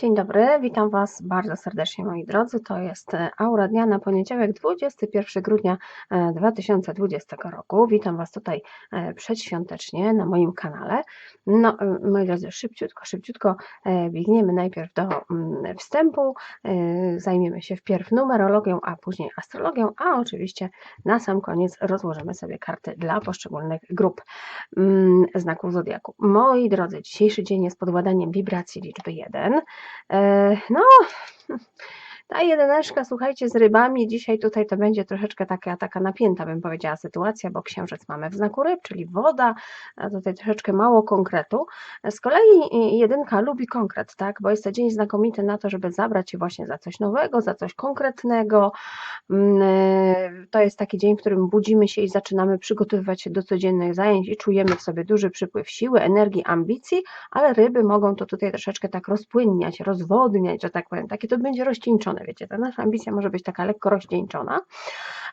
Dzień dobry, witam Was bardzo serdecznie moi drodzy. To jest e, Aura Dnia na poniedziałek 21 grudnia e, 2020 roku. Witam Was tutaj e, przedświątecznie na moim kanale. No e, moi drodzy, szybciutko, szybciutko e, biegniemy najpierw do mm, wstępu. e, Zajmiemy się wpierw numerologią, a później astrologią, a oczywiście na sam koniec rozłożymy sobie karty dla poszczególnych grup mm, znaków zodiaku. Moi drodzy, dzisiejszy dzień jest pod ładaniem wibracji liczby 1. E, No, ta jedyneczka, słuchajcie, z rybami dzisiaj tutaj to będzie troszeczkę taka, taka napięta, bym powiedziała, sytuacja, bo księżyc mamy w znaku ryb, czyli woda, tutaj troszeczkę mało konkretu. Z kolei y, jedynka lubi konkret, tak, bo jest to dzień znakomity na to, żeby zabrać się właśnie za coś nowego, za coś konkretnego. Mm, y, To jest taki dzień, w którym budzimy się i zaczynamy przygotowywać się do codziennych zajęć i czujemy w sobie duży przypływ siły, energii, ambicji, ale ryby mogą to tutaj troszeczkę tak rozpłynniać, rozwodniać, że tak powiem. Takie to będzie rozcieńczone, wiecie, ta nasza ambicja może być taka lekko rozcieńczona.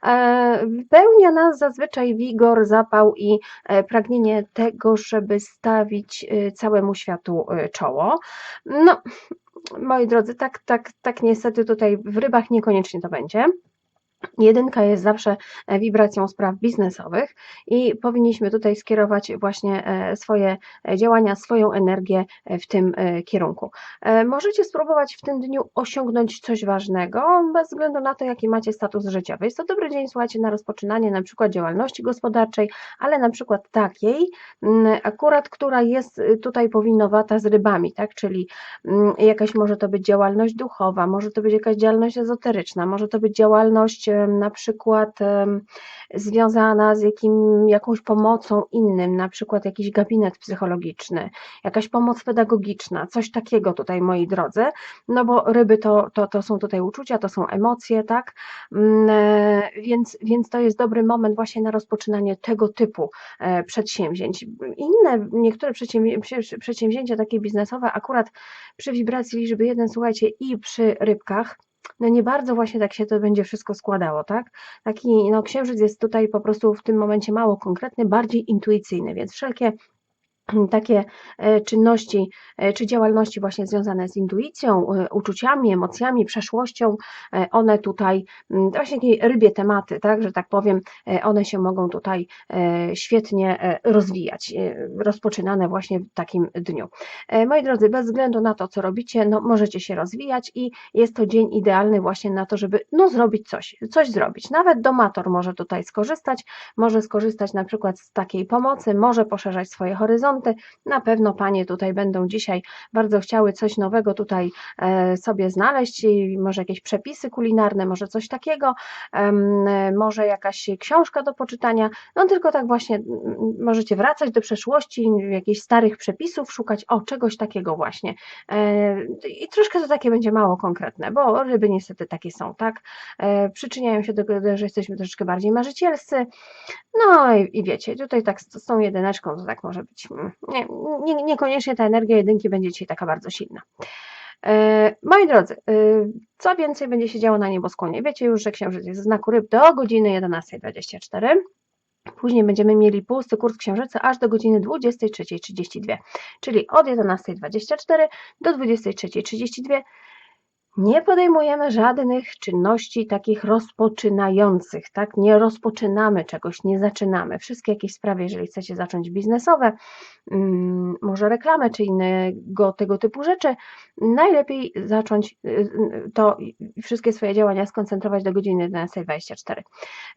E, Wypełnia nas zazwyczaj wigor, zapał i e, pragnienie tego, żeby stawić e, całemu światu czoło. No, moi drodzy, tak, tak, tak niestety tutaj w rybach niekoniecznie to będzie. Jedynka jest zawsze e, wibracją spraw biznesowych i powinniśmy tutaj skierować właśnie e, swoje e, działania, swoją energię w tym kierunku. Możecie spróbować w tym dniu osiągnąć coś ważnego, bez względu na to, jaki macie status życiowy. Jest to dobry dzień, słuchajcie, na rozpoczynanie na przykład działalności gospodarczej, ale na przykład takiej, mm, akurat, która jest y, tutaj powinowata z rybami, tak? Czyli mm, jakaś może to być działalność duchowa, może to być jakaś działalność ezoteryczna, może to być działalność na przykład związana z jakim, jakąś pomocą innym, na przykład jakiś gabinet psychologiczny, jakaś pomoc pedagogiczna, coś takiego tutaj, moi drodzy, no bo ryby to, to, to są tutaj uczucia, to są emocje, tak, Mm, e, więc, więc to jest dobry moment właśnie na rozpoczynanie tego typu e, przedsięwzięć. Inne, niektóre przedsięwzięcia takie biznesowe, akurat przy wibracji liczby 1, słuchajcie, i przy rybkach, no nie bardzo właśnie tak się to będzie wszystko składało, tak? Taki, no księżyc jest tutaj po prostu w tym momencie mało konkretny, bardziej intuicyjny, więc wszelkie takie e, czynności e, czy działalności właśnie związane z intuicją, e, uczuciami, emocjami, przeszłością, one tutaj, mm, właśnie takie rybie tematy, tak, że tak powiem, one się mogą tutaj świetnie rozwijać, rozpoczynane właśnie w takim dniu. Moi drodzy, bez względu na to, co robicie, no możecie się rozwijać i jest to dzień idealny właśnie na to, żeby no zrobić coś, coś zrobić. Nawet domator może tutaj skorzystać, może skorzystać na przykład z takiej pomocy, może poszerzać swoje horyzonty. Na pewno panie tutaj będą dzisiaj bardzo chciały coś nowego tutaj e, sobie znaleźć, może jakieś przepisy kulinarne, może coś takiego, może jakaś książka do poczytania. No tylko tak właśnie mm, możecie wracać do przeszłości, jakichś starych przepisów, szukać o czegoś takiego właśnie. E, I troszkę to takie będzie mało konkretne, bo ryby niestety takie są, tak? E, Przyczyniają się do tego, że jesteśmy troszeczkę bardziej marzycielscy. No i, i wiecie, tutaj tak z, tą jedyneczką to tak może być. Nie, nie, niekoniecznie ta energia jedynki będzie dzisiaj taka bardzo silna. E, Moi drodzy, e, co więcej będzie się działo na nieboskłonie? Wiecie już, że księżyc jest w znaku ryb do godziny 11.24. Później będziemy mieli pusty kurs księżyca aż do godziny 23.32, czyli od 11.24 do 23.32 nie podejmujemy żadnych czynności takich rozpoczynających, tak? Nie rozpoczynamy czegoś, nie zaczynamy. Wszystkie jakieś sprawy, jeżeli chcecie zacząć biznesowe, mm, może reklamę czy innego tego typu rzeczy, najlepiej zacząć y, y, to wszystkie swoje działania skoncentrować do godziny 11.24.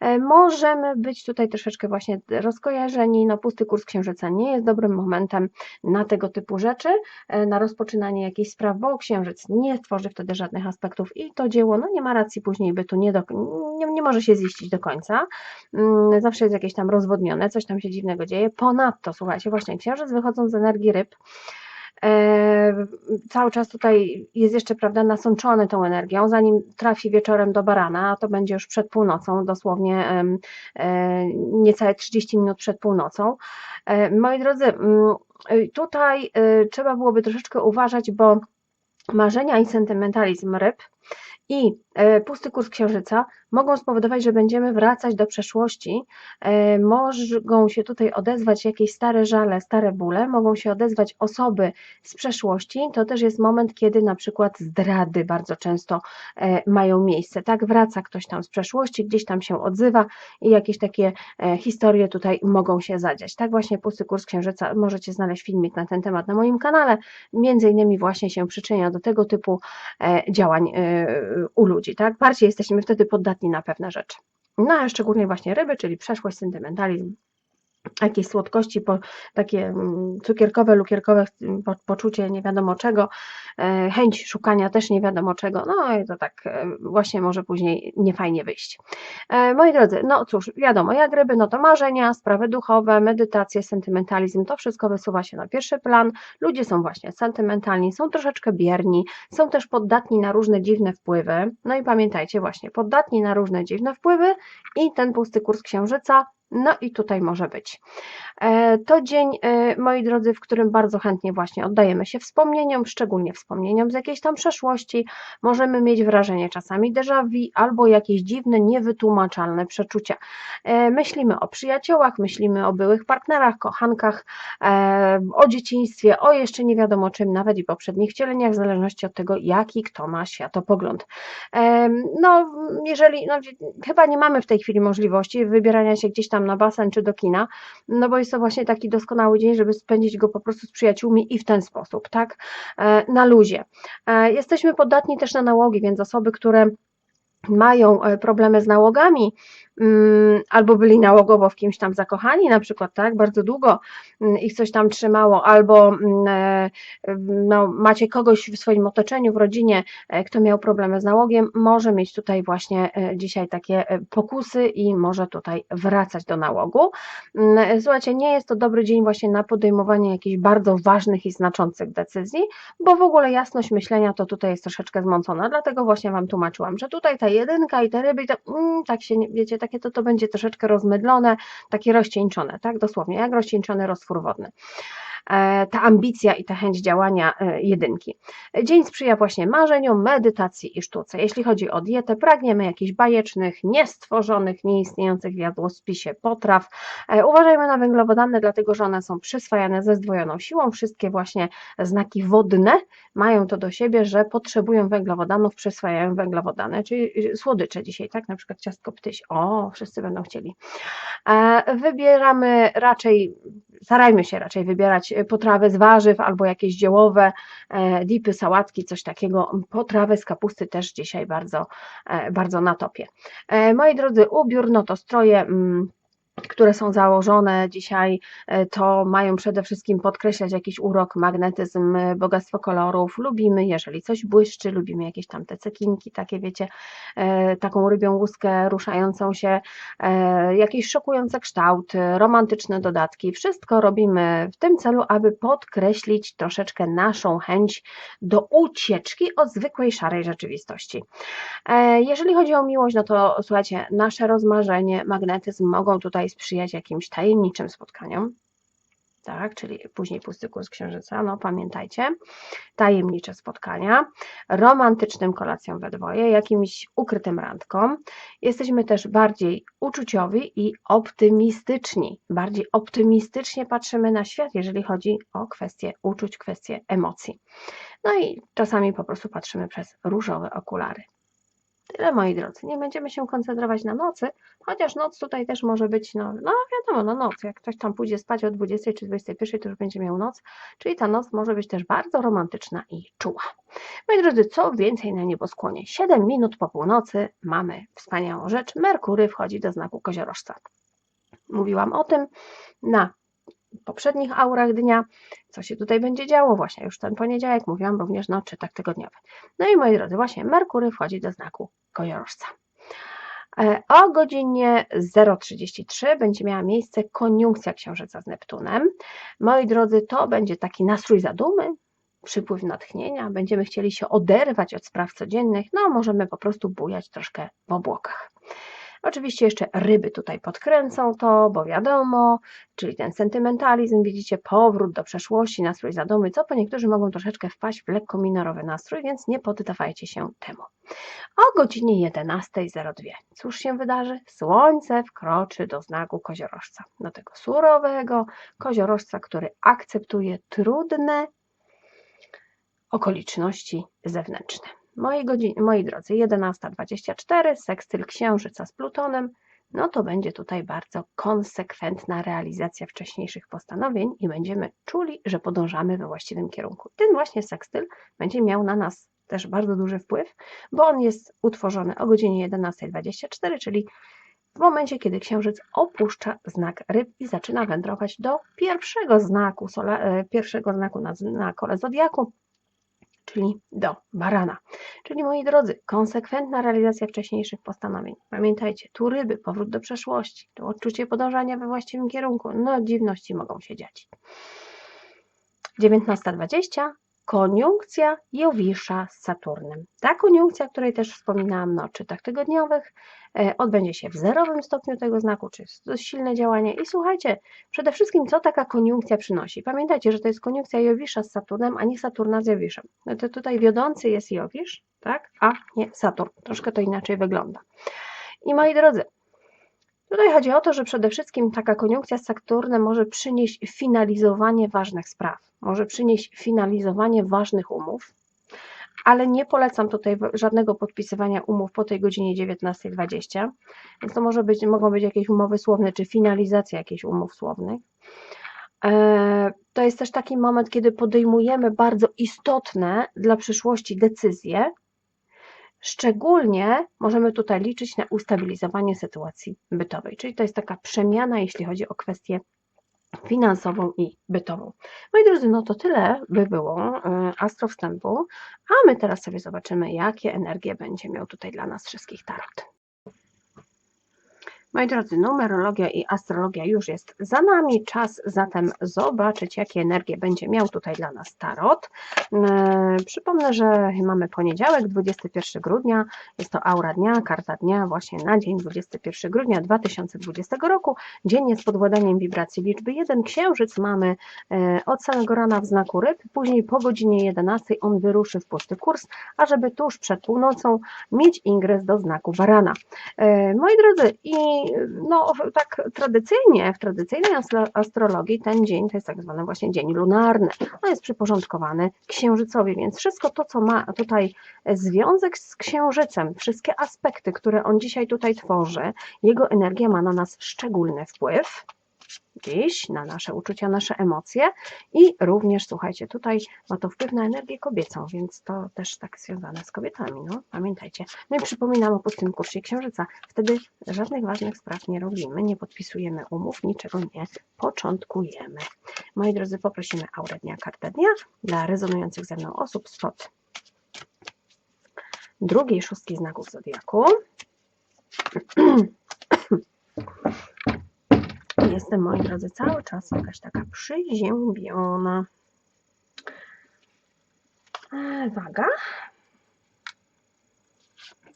E, Możemy być tutaj troszeczkę właśnie rozkojarzeni, no pusty kurs księżyca nie jest dobrym momentem na tego typu rzeczy, e, na rozpoczynanie jakichś spraw, bo księżyc nie tworzy wtedy żadnych aspektów i to dzieło no nie ma racji później bytu, nie, do, nie, nie może się ziścić do końca, Mm, zawsze jest jakieś tam rozwodnione, coś tam się dziwnego dzieje. Ponadto, słuchajcie, właśnie księżyc wychodząc z energii ryb, e, cały czas tutaj jest jeszcze, prawda, nasączony tą energią, zanim trafi wieczorem do barana, a to będzie już przed północą, dosłownie e, niecałe 30 minut przed północą. E, moi drodzy, mm, tutaj y, trzeba byłoby troszeczkę uważać, bo marzenia i sentymentalizm ryb i e, pusty kurs księżyca mogą spowodować, że będziemy wracać do przeszłości, e, mogą się tutaj odezwać jakieś stare żale, stare bóle, mogą się odezwać osoby z przeszłości. To też jest moment, kiedy na przykład zdrady bardzo często e, mają miejsce. Tak, wraca ktoś tam z przeszłości, gdzieś tam się odzywa i jakieś takie e, historie tutaj mogą się zadziać. Tak właśnie pusty kurs księżyca, możecie znaleźć filmik na ten temat na moim kanale, między innymi właśnie się przyczynia do tego typu działań u ludzi. Tak? Bardziej jesteśmy wtedy poddatni na pewne rzeczy. No a szczególnie właśnie ryby, czyli przeszłość, sentymentalizm, jakieś słodkości, po, takie mm, cukierkowe, lukierkowe po, poczucie nie wiadomo czego, e, chęć szukania też nie wiadomo czego, no i to tak e, właśnie może później niefajnie wyjść. E, moi drodzy, no cóż, wiadomo, jak ryby, no to marzenia, sprawy duchowe, medytacje, sentymentalizm, to wszystko wysuwa się na pierwszy plan. Ludzie są właśnie sentymentalni, są troszeczkę bierni, są też poddatni na różne dziwne wpływy. No i pamiętajcie właśnie, poddatni na różne dziwne wpływy i ten pusty kurs księżyca no i tutaj może być. E, to dzień, e, moi drodzy, w którym bardzo chętnie właśnie oddajemy się wspomnieniom, szczególnie wspomnieniom z jakiejś tam przeszłości. Możemy mieć wrażenie czasami déjà vu albo jakieś dziwne, niewytłumaczalne przeczucia. E, myślimy o przyjaciołach, myślimy o byłych partnerach, kochankach, o dzieciństwie, o jeszcze nie wiadomo czym, nawet i poprzednich wcieleniach, w zależności od tego, jaki kto ma światopogląd. No, jeżeli, no, chyba nie mamy w tej chwili możliwości wybierania się gdzieś tam tam na basen czy do kina, no bo jest to właśnie taki doskonały dzień, żeby spędzić go po prostu z przyjaciółmi i w ten sposób, tak, e, na luzie. E, jesteśmy podatni też na nałogi, więc osoby, które mają e, problemy z nałogami, albo byli nałogowo w kimś tam zakochani, na przykład, tak, bardzo długo mm, ich coś tam trzymało, albo mm, e, no, macie kogoś w swoim otoczeniu, w rodzinie, e, kto miał problemy z nałogiem, może mieć tutaj właśnie e, dzisiaj takie pokusy i może tutaj wracać do nałogu. Słuchajcie, nie jest to dobry dzień właśnie na podejmowanie jakichś bardzo ważnych i znaczących decyzji, bo w ogóle jasność myślenia to tutaj jest troszeczkę zmącona, dlatego właśnie Wam tłumaczyłam, że tutaj ta jedynka i te ryby, to, tak się, wiecie, tak takie, to to będzie troszeczkę rozmydlone, takie rozcieńczone, tak, dosłownie, jak rozcieńczony roztwór wodny. E, ta ambicja i ta chęć działania e, jedynki. Dzień sprzyja właśnie marzeniom, medytacji i sztuce. Jeśli chodzi o dietę, pragniemy jakichś bajecznych, niestworzonych, nieistniejących w jadłospisie potraw. E, uważajmy na węglowodany, dlatego że one są przyswajane ze zdwojoną siłą. Wszystkie właśnie znaki wodne mają to do siebie, że potrzebują węglowodanów, przyswajają węglowodany, czyli słodycze dzisiaj, tak? Na przykład ciastko ptyś. O, wszyscy będą chcieli. Wybieramy raczej, starajmy się raczej wybierać E, potrawy z warzyw albo jakieś ziołowe, e, dipy, sałatki, coś takiego. Potrawy z kapusty też dzisiaj bardzo, e, bardzo na topie. Moi drodzy, ubiór, no to stroje mm, które są założone dzisiaj, e, to mają przede wszystkim podkreślać jakiś urok, magnetyzm, e, bogactwo kolorów. Lubimy, jeżeli coś błyszczy, lubimy jakieś tam te cekinki, takie wiecie, e, taką rybią łuskę ruszającą się, jakieś szokujące kształty, romantyczne dodatki. Wszystko robimy w tym celu, aby podkreślić troszeczkę naszą chęć do ucieczki od zwykłej szarej rzeczywistości. Jeżeli chodzi o miłość, no to słuchajcie, nasze rozmarzenie, magnetyzm mogą tutaj sprzyjać jakimś tajemniczym spotkaniom, tak, czyli później pusty kurs księżyca, no pamiętajcie, tajemnicze spotkania, romantycznym kolacjom we dwoje, jakimś ukrytym randkom. Jesteśmy też bardziej uczuciowi i optymistyczni. Bardziej optymistycznie patrzymy na świat, jeżeli chodzi o kwestie uczuć, kwestie emocji. No i czasami po prostu patrzymy przez różowe okulary. Tyle moi drodzy. Nie będziemy się koncentrować na nocy, chociaż noc tutaj też może być, no, no wiadomo, no noc. Jak ktoś tam pójdzie spać o 20 czy 21, to już będzie miał noc, czyli ta noc może być też bardzo romantyczna i czuła. Moi drodzy, co więcej na nieboskłonie? 7 minut po północy mamy wspaniałą rzecz. Merkury wchodzi do znaku koziorożca. Mówiłam o tym na poprzednich aurach dnia, co się tutaj będzie działo, właśnie już ten poniedziałek, mówiłam również na odczytach tygodniowych. No i moi drodzy, właśnie Merkury wchodzi do znaku kojorożca. E, o godzinie 0.33 będzie miała miejsce koniunkcja Księżyca z Neptunem. Moi drodzy, to będzie taki nastrój zadumy, przypływ natchnienia, będziemy chcieli się oderwać od spraw codziennych, no możemy po prostu bujać troszkę w obłokach. Oczywiście jeszcze ryby tutaj podkręcą to, bo wiadomo, czyli ten sentymentalizm, widzicie, powrót do przeszłości, nastrój zadomy, co po niektórzy mogą troszeczkę wpaść w lekko minorowy nastrój, więc nie poddawajcie się temu. O godzinie 11.02 cóż się wydarzy? Słońce wkroczy do znaku koziorożca, do tego surowego koziorożca, który akceptuje trudne okoliczności zewnętrzne. Moi, godzin, moi drodzy, 11.24, sekstyl Księżyca z Plutonem, no to będzie tutaj bardzo konsekwentna realizacja wcześniejszych postanowień i będziemy czuli, że podążamy we właściwym kierunku. Ten właśnie sekstyl będzie miał na nas też bardzo duży wpływ, bo on jest utworzony o godzinie 11.24, czyli w momencie, kiedy Księżyc opuszcza znak ryb i zaczyna wędrować do pierwszego znaku, e, pierwszego znaku na, na kole zodiaku, czyli do barana. Czyli moi drodzy, konsekwentna realizacja wcześniejszych postanowień. Pamiętajcie, tu ryby, powrót do przeszłości, tu odczucie podążania we właściwym kierunku. No, dziwności mogą się dziać. 19.20 koniunkcja Jowisza z Saturnem. Ta koniunkcja, o której też wspominałam na odczytach tygodniowych, e, odbędzie się w zerowym stopniu tego znaku, czy dość silne działanie. I słuchajcie, przede wszystkim co taka koniunkcja przynosi? Pamiętajcie, że to jest koniunkcja Jowisza z Saturnem, a nie Saturna z Jowiszem. No to tutaj wiodący jest Jowisz, tak? a nie Saturn. Troszkę to inaczej wygląda. I moi drodzy, Tutaj chodzi o to, że przede wszystkim taka koniunkcja z Saturnem może przynieść finalizowanie ważnych spraw, może przynieść finalizowanie ważnych umów, ale nie polecam tutaj żadnego podpisywania umów po tej godzinie 19.20, więc to może być, mogą być jakieś umowy słowne, czy finalizacja jakichś umów słownych. E, to jest też taki moment, kiedy podejmujemy bardzo istotne dla przyszłości decyzje, Szczególnie możemy tutaj liczyć na ustabilizowanie sytuacji bytowej, czyli to jest taka przemiana, jeśli chodzi o kwestię finansową i bytową. Moi drodzy, no to tyle by było y, astrowstępu, a my teraz sobie zobaczymy, jakie energie będzie miał tutaj dla nas wszystkich tarot. Moi drodzy, numerologia i astrologia już jest za nami. Czas zatem zobaczyć, jakie energie będzie miał tutaj dla nas Tarot. E, przypomnę, że mamy poniedziałek, 21 grudnia. Jest to aura dnia, karta dnia właśnie na dzień 21 grudnia 2020 roku. Dzień jest pod władaniem wibracji liczby 1. Księżyc mamy e, od samego rana w znaku ryb. Później po godzinie 11 on wyruszy w pusty kurs, a żeby tuż przed północą mieć ingres do znaku barana. E, moi drodzy, i no, tak tradycyjnie, w tradycyjnej astrologii ten dzień to jest tak zwany właśnie dzień lunarny. On jest przyporządkowany księżycowi, więc wszystko to, co ma tutaj związek z księżycem, wszystkie aspekty, które on dzisiaj tutaj tworzy, jego energia ma na nas szczególny wpływ dziś, na nasze uczucia, nasze emocje i również, słuchajcie, tutaj ma to wpływ na energię kobiecą, więc to też tak związane z kobietami, no pamiętajcie. No i przypominam o pustym kursie księżyca. Wtedy żadnych ważnych spraw nie robimy, nie podpisujemy umów, niczego nie początkujemy. Moi drodzy, poprosimy aurę dnia, kartę dnia dla rezonujących ze mną osób spod drugiej szóstki znaków Zodiaku. Jestem, moi drodzy, cały czas jakaś taka przyziębiona. E, waga.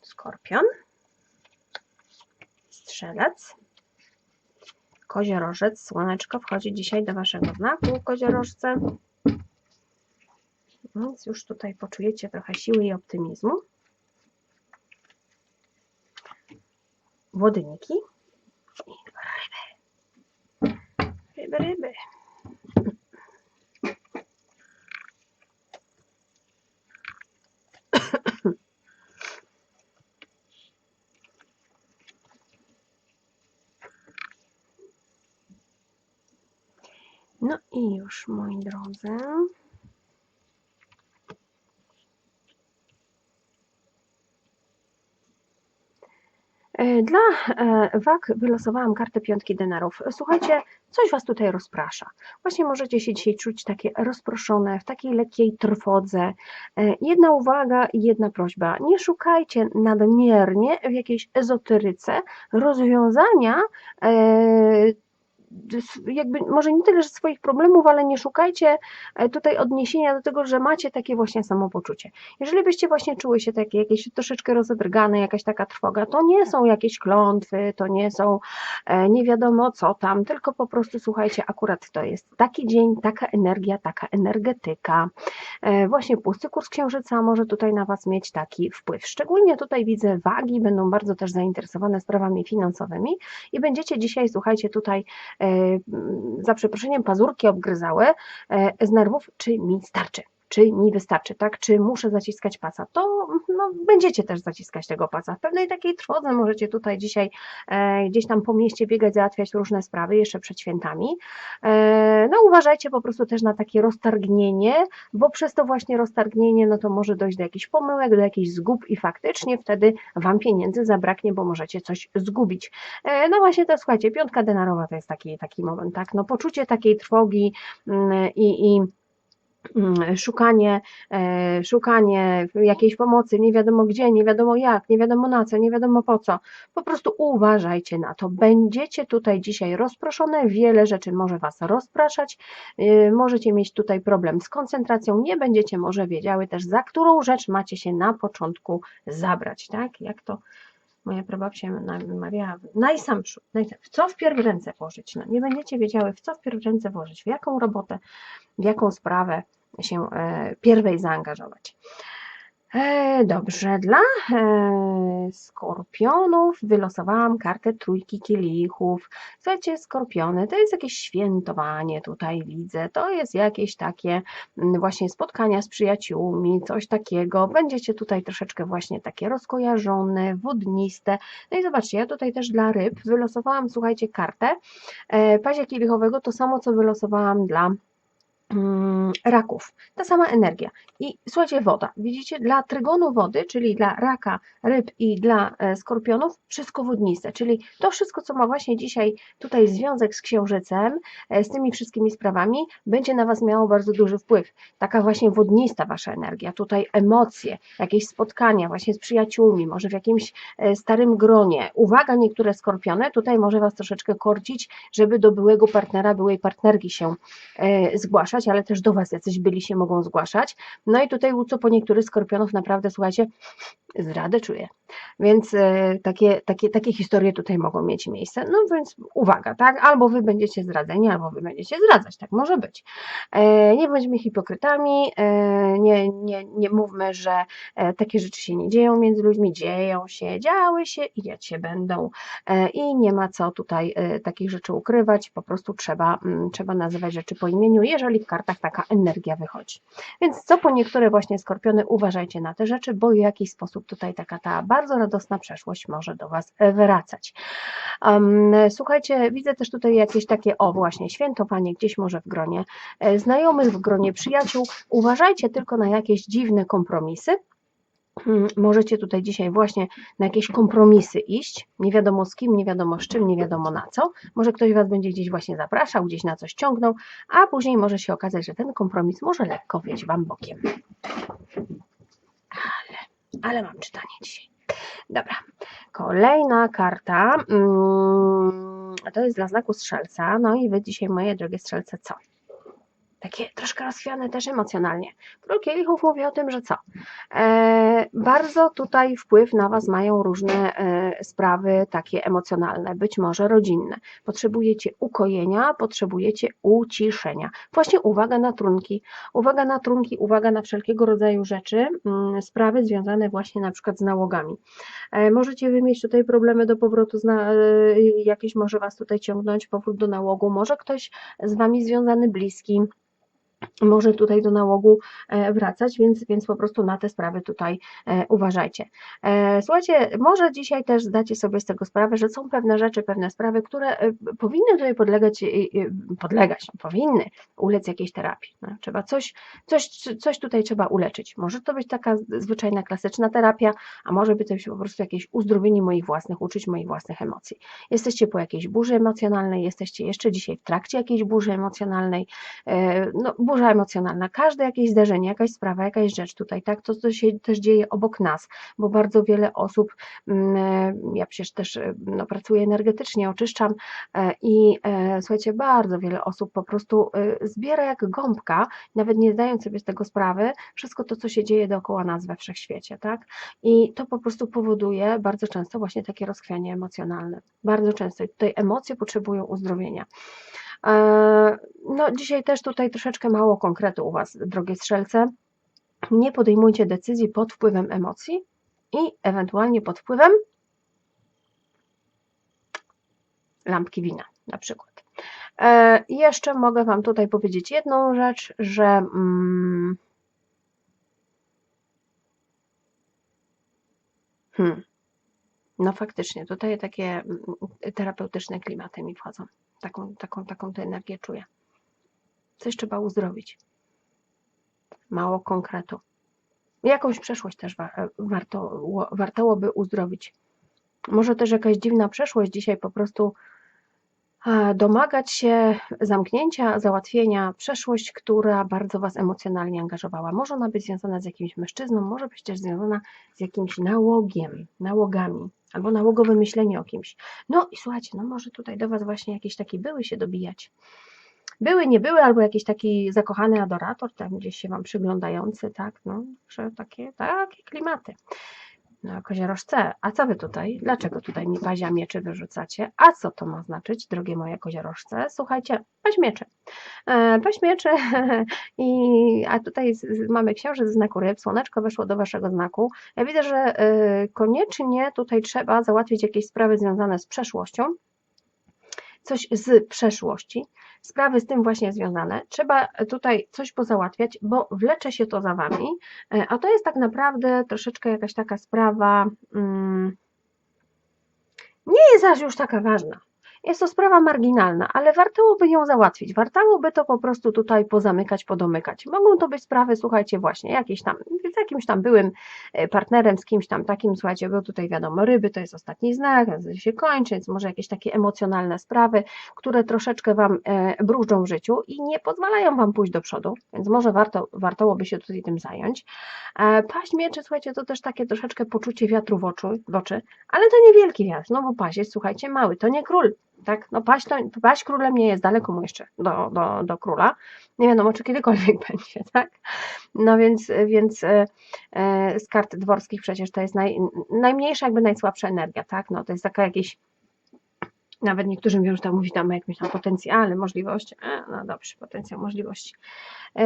Skorpion. Strzelec. Koziorożec. Słoneczko wchodzi dzisiaj do Waszego znaku, koziorożce. Więc już tutaj poczujecie trochę siły i optymizmu. Wodniki ryby, ryby. No i już, moi drodzy. E, dla e, wag wylosowałam kartę piątki denarów. Słuchajcie, coś Was tutaj rozprasza. Właśnie możecie się dzisiaj czuć takie rozproszone, w takiej lekkiej trwodze. E, jedna uwaga i jedna prośba. Nie szukajcie nadmiernie w jakiejś ezoteryce rozwiązania s- jakby może nie tyle, że swoich problemów, ale nie szukajcie e, tutaj odniesienia do tego, że macie takie właśnie samopoczucie. Jeżeli byście właśnie czuły się takie jakieś troszeczkę rozedrgane, jakaś taka trwoga, to nie są jakieś klątwy, to nie są e, nie wiadomo co tam, tylko po prostu słuchajcie, akurat to jest taki dzień, taka energia, taka energetyka. E, Właśnie pusty kurs księżyca może tutaj na Was mieć taki wpływ. Szczególnie tutaj widzę wagi, będą bardzo też zainteresowane sprawami finansowymi i będziecie dzisiaj, słuchajcie, tutaj za przeproszeniem pazurki obgryzały e, z nerwów, czy mi starczy. Czy mi wystarczy, tak? Czy muszę zaciskać pasa? To no, będziecie też zaciskać tego pasa. W pewnej takiej trwodze możecie tutaj dzisiaj e, gdzieś tam po mieście biegać, załatwiać różne sprawy jeszcze przed świętami. E, no uważajcie po prostu też na takie roztargnienie, bo przez to właśnie roztargnienie, no to może dojść do jakichś pomyłek, do jakichś zgub i faktycznie wtedy Wam pieniędzy zabraknie, bo możecie coś zgubić. E, No właśnie to słuchajcie, piątka denarowa to jest taki, taki moment, tak, no poczucie takiej trwogi mm, i, i szukanie, e, szukanie jakiejś pomocy, nie wiadomo gdzie, nie wiadomo jak, nie wiadomo na co, nie wiadomo po co. Po prostu uważajcie na to. Będziecie tutaj dzisiaj rozproszone, wiele rzeczy może Was rozpraszać, y, możecie mieć tutaj problem z koncentracją, nie będziecie może wiedziały też, za którą rzecz macie się na początku zabrać, tak? Jak to moja prababcia mawiała, najsamprzód, najsam, w co wpierw ręce włożyć, no, nie będziecie wiedziały, w co wpierw ręce włożyć, w jaką robotę, w jaką sprawę się e, pierwej zaangażować. E, Dobrze, dla e, skorpionów wylosowałam kartę trójki kielichów. Słuchajcie, skorpiony, to jest jakieś świętowanie tutaj widzę, to jest jakieś takie mm, właśnie spotkania z przyjaciółmi, coś takiego. Będziecie tutaj troszeczkę właśnie takie rozkojarzone, wodniste. No i zobaczcie, ja tutaj też dla ryb wylosowałam, słuchajcie, kartę e, pazia kielichowego, to samo co wylosowałam dla raków. Ta sama energia. I słuchajcie, woda. Widzicie, dla trygonu wody, czyli dla raka, ryb i dla e, skorpionów, wszystko wodniste. Czyli to wszystko, co ma właśnie dzisiaj tutaj związek z księżycem, e, z tymi wszystkimi sprawami, będzie na Was miało bardzo duży wpływ. Taka właśnie wodnista Wasza energia. Tutaj emocje, jakieś spotkania właśnie z przyjaciółmi, może w jakimś e, starym gronie. Uwaga, niektóre skorpiony, tutaj może Was troszeczkę korcić, żeby do byłego partnera, byłej partnerki się e, zgłaszać, ale też do Was jacyś byli się mogą zgłaszać. No i tutaj co po niektórych skorpionów naprawdę, słuchajcie, zradę czuję. Więc e, takie, takie, takie historie tutaj mogą mieć miejsce. No więc uwaga, tak? Albo Wy będziecie zdradzeni, albo Wy będziecie zdradzać, tak może być. E, nie bądźmy hipokrytami, e, nie, nie, nie mówmy, że takie rzeczy się nie dzieją między ludźmi, dzieją się, działy się i dziać się będą i nie ma co tutaj takich rzeczy ukrywać, po prostu trzeba, mm, trzeba nazywać rzeczy po imieniu, jeżeli w kartach taka energia wychodzi. Więc co po niektóre właśnie skorpiony, uważajcie na te rzeczy, bo w jakiś sposób tutaj taka ta bardzo radosna przeszłość może do Was wracać. Słuchajcie, widzę też tutaj jakieś takie, o właśnie, świętowanie gdzieś może w gronie e, znajomych, w gronie przyjaciół. Uważajcie tylko na jakieś dziwne kompromisy. Hmm, Możecie tutaj dzisiaj właśnie na jakieś kompromisy iść, nie wiadomo z kim, nie wiadomo z czym, nie wiadomo na co. Może ktoś Was będzie gdzieś właśnie zapraszał, gdzieś na coś ciągnął, a później może się okazać, że ten kompromis może lekko wieść Wam bokiem. Ale, ale mam czytanie dzisiaj. Dobra, kolejna karta. mm, To jest dla znaku strzelca. No i Wy dzisiaj, moje drogie strzelce, co? Takie troszkę rozchwiane też emocjonalnie. Król Kielichów mówi o tym, że co? E, bardzo tutaj wpływ na Was mają różne e, sprawy takie emocjonalne, być może rodzinne. Potrzebujecie ukojenia, potrzebujecie uciszenia. Właśnie uwaga na trunki. Uwaga na trunki, uwaga na wszelkiego rodzaju rzeczy, mm, sprawy związane właśnie na przykład z nałogami. E, Możecie wy mieć tutaj problemy do powrotu, e, jakieś może Was tutaj ciągnąć, powrót do nałogu, może ktoś z Wami związany bliski, może tutaj do nałogu e, wracać, więc, więc po prostu na te sprawy tutaj e, uważajcie. E, Słuchajcie, może dzisiaj też zdacie sobie z tego sprawę, że są pewne rzeczy, pewne sprawy, które powinny tutaj podlegać, podlegać, no, powinny ulec jakiejś terapii. No, Trzeba coś, coś, coś tutaj trzeba uleczyć. Może to być taka zwyczajna, klasyczna terapia, a może być to po prostu jakieś uzdrowienie moich własnych uczuć, moich własnych emocji. Jesteście po jakiejś burzy emocjonalnej, jesteście jeszcze dzisiaj w trakcie jakiejś burzy emocjonalnej, no, burza emocjonalna, każde jakieś zdarzenie, jakaś sprawa, jakaś rzecz tutaj, tak, to co się też dzieje obok nas, bo bardzo wiele osób, mm, ja przecież też no, pracuję energetycznie, oczyszczam i słuchajcie, bardzo wiele osób po prostu zbiera jak gąbka, nawet nie zdając sobie z tego sprawy, wszystko to, co się dzieje dookoła nas we wszechświecie, tak, i to po prostu powoduje bardzo często właśnie takie rozchwianie emocjonalne, bardzo często i tutaj emocje potrzebują uzdrowienia. E, no, dzisiaj też tutaj troszeczkę mało konkretu u Was, drogie strzelce. Nie podejmujcie decyzji pod wpływem emocji i ewentualnie pod wpływem lampki wina na przykład. E, jeszcze mogę Wam tutaj powiedzieć jedną rzecz, że mm, hmm, no faktycznie, tutaj takie mm, terapeutyczne klimaty mi wchodzą. Taką, taką, taką tę energię czuję. Coś trzeba uzdrowić. Mało konkretu. Jakąś przeszłość też warto, warto by uzdrowić. Może też jakaś dziwna przeszłość dzisiaj po prostu domagać się zamknięcia, załatwienia przeszłość, która bardzo Was emocjonalnie angażowała. Może ona być związana z jakimś mężczyzną, może być też związana z jakimś nałogiem, nałogami, albo nałogowe myślenie o kimś. No i słuchajcie, no może tutaj do Was właśnie jakieś takie były się dobijać. Były, nie były, albo jakiś taki zakochany adorator, tam gdzieś się Wam przyglądający, tak, no, że takie, takie klimaty. No, koziorożce, a co wy tutaj? Dlaczego tutaj mi pazia mieczy wyrzucacie? A co to ma znaczyć, drogie moje koziorożce? Słuchajcie, paź mieczy. E, paź mieczy i a tutaj mamy księżyc z znaku ryb, słoneczko weszło do waszego znaku. Ja widzę, że e, koniecznie tutaj trzeba załatwić jakieś sprawy związane z przeszłością, coś z przeszłości, sprawy z tym właśnie związane. Trzeba tutaj coś pozałatwiać, bo wlecze się to za wami, e, a to jest tak naprawdę troszeczkę jakaś taka sprawa. Hmm, nie jest aż już taka ważna. Jest to sprawa marginalna, ale warto by ją załatwić. Warto by to po prostu tutaj pozamykać, podomykać. Mogą to być sprawy, słuchajcie, właśnie jakieś tam, z jakimś tam byłym e, partnerem, z kimś tam takim, słuchajcie, bo tutaj wiadomo, ryby to jest ostatni znak, się kończy, więc może jakieś takie emocjonalne sprawy, które troszeczkę Wam e, brużdżą w życiu i nie pozwalają Wam pójść do przodu, więc może warto, warto by się tutaj tym zająć. E, paść mieczy, słuchajcie, to też takie troszeczkę poczucie wiatru w, w oczy, ale to niewielki wiatr, no bo paść jest, słuchajcie, mały, to nie król, tak? No paść, to, paść królem nie jest, daleko mu jeszcze do, do, do króla. Nie wiadomo, czy kiedykolwiek będzie, tak? No więc, więc e, e, z kart dworskich przecież to jest naj, najmniejsza, jakby najsłabsza energia, tak? No to jest taka jakieś nawet niektórzy mówią, że tam mówi tam o jakimś tam potencjale, możliwości. No dobrze, potencjał, możliwości. E,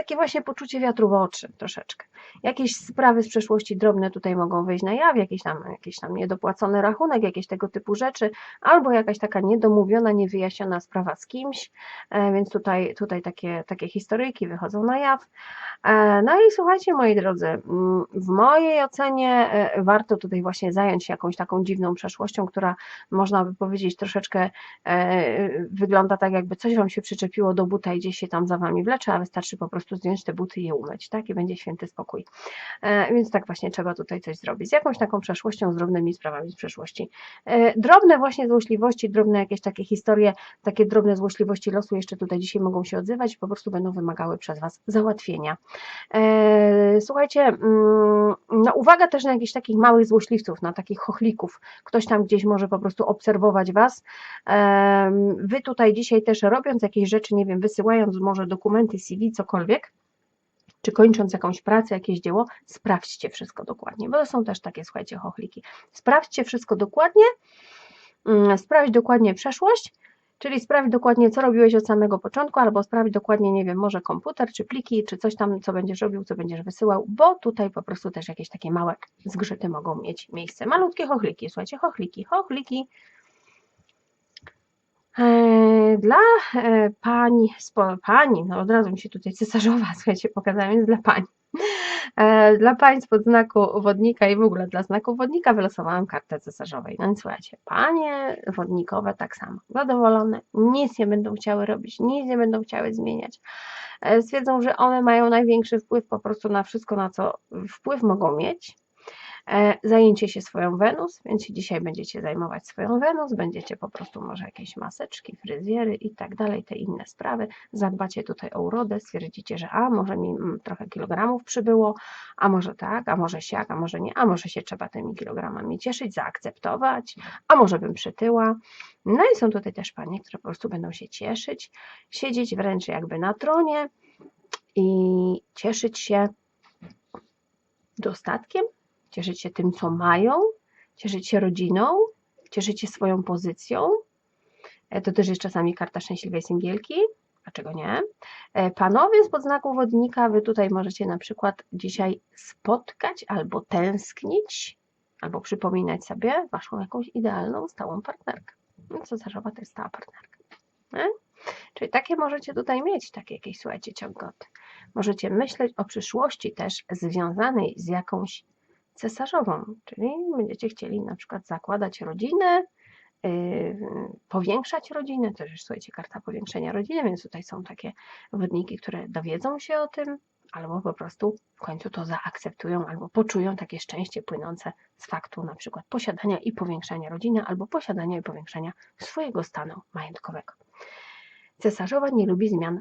takie właśnie poczucie wiatru w oczy troszeczkę. Jakieś sprawy z przeszłości drobne tutaj mogą wyjść na jaw, jakiś tam, jakiś tam niedopłacony rachunek, jakieś tego typu rzeczy, albo jakaś taka niedomówiona, niewyjaśniona sprawa z kimś, e, więc tutaj, tutaj takie, takie historyjki wychodzą na jaw. E, no i słuchajcie, moi drodzy, mm, w mojej ocenie e, warto tutaj właśnie zająć się jakąś taką dziwną przeszłością, która można by powiedzieć troszeczkę wygląda tak, jakby coś Wam się przyczepiło do buta i gdzieś się tam za Wami wlecze, a wystarczy po prostu zdjąć te buty i je umyć, tak? I będzie święty spokój. E, więc tak właśnie trzeba tutaj coś zrobić. Z jakąś taką przeszłością, z drobnymi sprawami z przeszłości. E, drobne właśnie złośliwości, drobne jakieś takie historie, takie drobne złośliwości losu jeszcze tutaj dzisiaj mogą się odzywać po prostu będą wymagały przez Was załatwienia. E, słuchajcie, mm, no uwaga też na jakichś takich małych złośliwców, na takich chochlików. Ktoś tam gdzieś może po prostu obserwować Was. Wy tutaj dzisiaj też robiąc jakieś rzeczy, nie wiem, wysyłając może dokumenty, CV, cokolwiek, czy kończąc jakąś pracę, jakieś dzieło, sprawdźcie wszystko dokładnie, bo to są też takie, słuchajcie, chochliki. Sprawdźcie wszystko dokładnie, mm, sprawdź dokładnie przeszłość, czyli sprawdź dokładnie, co robiłeś od samego początku, albo sprawdź dokładnie, nie wiem, może komputer, czy pliki, czy coś tam, co będziesz robił, co będziesz wysyłał, bo tutaj po prostu też jakieś takie małe zgrzyty mogą mieć miejsce. Malutkie chochliki, słuchajcie, chochliki, chochliki, dla e, pań, pani, no od razu mi się tutaj cesarzowa, słuchajcie, pokazałem, więc dla pań. E, dla pań spod znaku wodnika i w ogóle dla znaku wodnika wylosowałam kartę cesarzowej. No więc słuchajcie, panie wodnikowe tak samo, zadowolone, nic nie będą chciały robić, nic nie będą chciały zmieniać. Stwierdzą, że one mają największy wpływ po prostu na wszystko, na co wpływ mogą mieć e, zajęcie się swoją Wenus, więc dzisiaj będziecie zajmować swoją Wenus, będziecie po prostu może jakieś maseczki, fryzjery i tak dalej, te inne sprawy. Zadbacie tutaj o urodę, stwierdzicie, że a może mi mm, trochę kilogramów przybyło, a może tak, a może siak, a może nie, a może się trzeba tymi kilogramami cieszyć, zaakceptować, a może bym przytyła. No i są tutaj też panie, które po prostu będą się cieszyć, siedzieć wręcz jakby na tronie i cieszyć się dostatkiem, cieszyć się tym, co mają, cieszyć się rodziną, cieszyć się swoją pozycją. E, To też jest czasami karta szczęśliwej singielki, dlaczego nie? E, Panowie z podznaku wodnika, wy tutaj możecie na przykład dzisiaj spotkać albo tęsknić, albo przypominać sobie waszą jakąś idealną, stałą partnerkę. No, Cesarzowa to jest stała partnerka. Nie? Czyli takie możecie tutaj mieć, takie jakieś, słuchajcie, ciągoty. Możecie myśleć o przyszłości też związanej z jakąś cesarzową, czyli będziecie chcieli na przykład zakładać rodzinę, yy, powiększać rodzinę, to już słuchajcie, karta powiększenia rodziny, więc tutaj są takie wodniki, które dowiedzą się o tym, albo po prostu w końcu to zaakceptują, albo poczują takie szczęście płynące z faktu na przykład posiadania i powiększania rodziny, albo posiadania i powiększania swojego stanu majątkowego. Cesarzowa nie lubi zmian,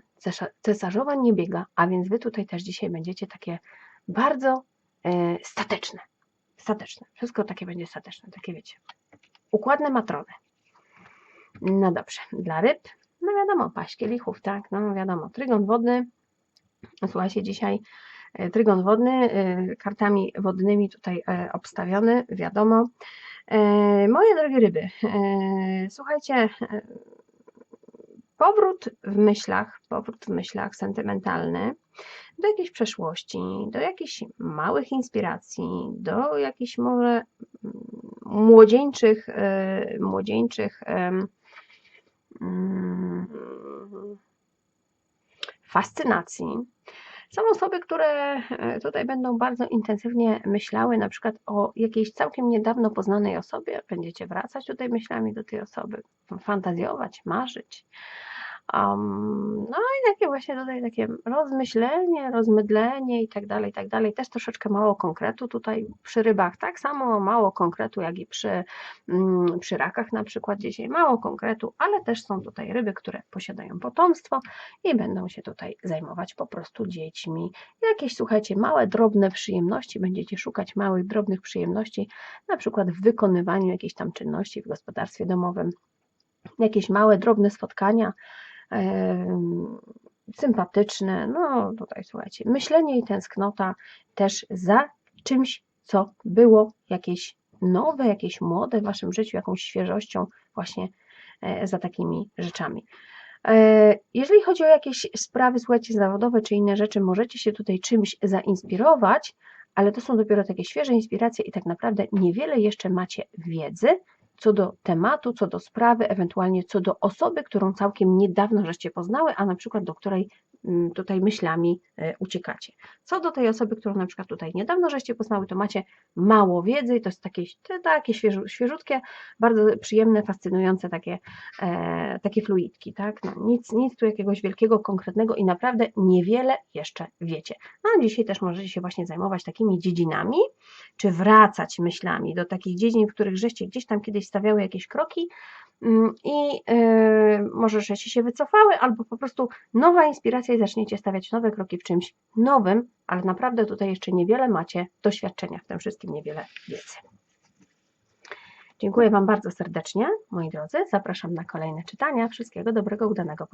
cesarzowa nie biega, a więc wy tutaj też dzisiaj będziecie takie bardzo e, stateczne. Stateczne. Wszystko takie będzie stateczne, takie wiecie. Układne matrony. No dobrze, dla ryb, no wiadomo, paść kielichów, tak, no wiadomo, trygon wodny. Słuchajcie, dzisiaj e, trygon wodny, e, kartami wodnymi tutaj e, obstawiony, wiadomo. Moje drogie ryby, słuchajcie, powrót w myślach, powrót w myślach sentymentalny do jakiejś przeszłości, do jakichś małych inspiracji, do jakichś może mm, młodzieńczych, e, młodzieńczych mm, fascynacji. Są osoby, które e, tutaj będą bardzo intensywnie myślały na przykład o jakiejś całkiem niedawno poznanej osobie. Będziecie wracać tutaj myślami do tej osoby, fantazjować, marzyć. Um, no i takie właśnie tutaj takie rozmyślenie, rozmydlenie i tak dalej, i tak dalej. Też troszeczkę mało konkretu tutaj przy rybach, tak samo mało konkretu jak i przy, mm, przy rakach na przykład dzisiaj, mało konkretu, ale też są tutaj ryby, które posiadają potomstwo i będą się tutaj zajmować po prostu dziećmi. Jakieś, słuchajcie, małe, drobne przyjemności, będziecie szukać małych, drobnych przyjemności, na przykład w wykonywaniu jakiejś tam czynności w gospodarstwie domowym, jakieś małe, drobne spotkania, sympatyczne, no tutaj słuchajcie, myślenie i tęsknota też za czymś, co było jakieś nowe, jakieś młode w waszym życiu, jakąś świeżością właśnie e, za takimi rzeczami. E, Jeżeli chodzi o jakieś sprawy, słuchajcie, zawodowe czy inne rzeczy, możecie się tutaj czymś zainspirować, ale to są dopiero takie świeże inspiracje i tak naprawdę niewiele jeszcze macie wiedzy co do tematu, co do sprawy, ewentualnie co do osoby, którą całkiem niedawno żeście poznały, a na przykład do której tutaj myślami e, uciekacie. Co do tej osoby, którą na przykład tutaj niedawno żeście poznały, to macie mało wiedzy i to jest takie, takie świeżu, świeżutkie, bardzo przyjemne, fascynujące takie, e, takie fluidki, tak? No, nic, nic tu jakiegoś wielkiego, konkretnego i naprawdę niewiele jeszcze wiecie. No dzisiaj też możecie się właśnie zajmować takimi dziedzinami, czy wracać myślami do takich dziedzin, w których żeście gdzieś tam kiedyś stawiały jakieś kroki mm, i yy, może żeście się wycofały, albo po prostu nowa inspiracja i zaczniecie stawiać nowe kroki w czymś nowym, ale naprawdę tutaj jeszcze niewiele macie doświadczenia w tym wszystkim, niewiele wiedzy. Dziękuję Wam bardzo serdecznie, moi drodzy. Zapraszam na kolejne czytania. Wszystkiego dobrego, udanego.